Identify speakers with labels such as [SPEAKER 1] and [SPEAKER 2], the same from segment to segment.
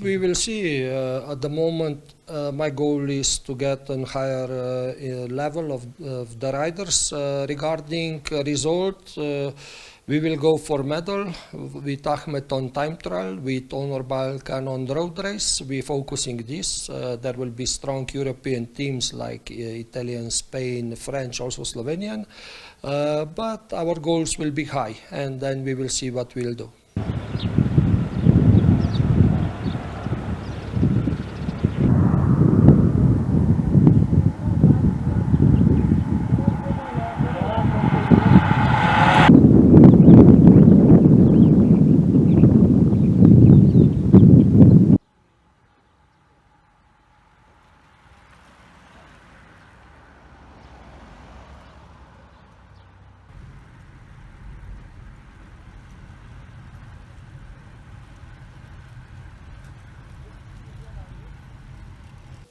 [SPEAKER 1] we will see. Uh, at the moment, uh, my goal is to get a higher uh, uh, level of, of the riders. Uh, regarding uh, result, we will go for medal with Ahmed on time trial, with Honor Balkan on road race. We focusing this. There will be strong European teams like Italian, Spain, French, also Slovenian. But our goals will be high, and then we will see what we'll do.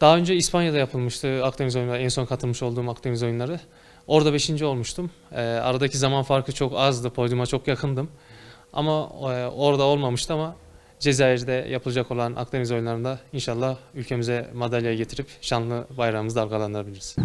[SPEAKER 2] Daha önce İspanya'da yapılmıştı Akdeniz oyunları, en son katılmış olduğum Akdeniz oyunları. Orada 5. olmuştum. Ee, aradaki zaman farkı çok azdı, podyuma çok yakındım. Ama e, orada olmamıştı ama Cezayir'de yapılacak olan Akdeniz oyunlarında inşallah ülkemize madalya getirip şanlı bayrağımızı dalgalandırabiliriz.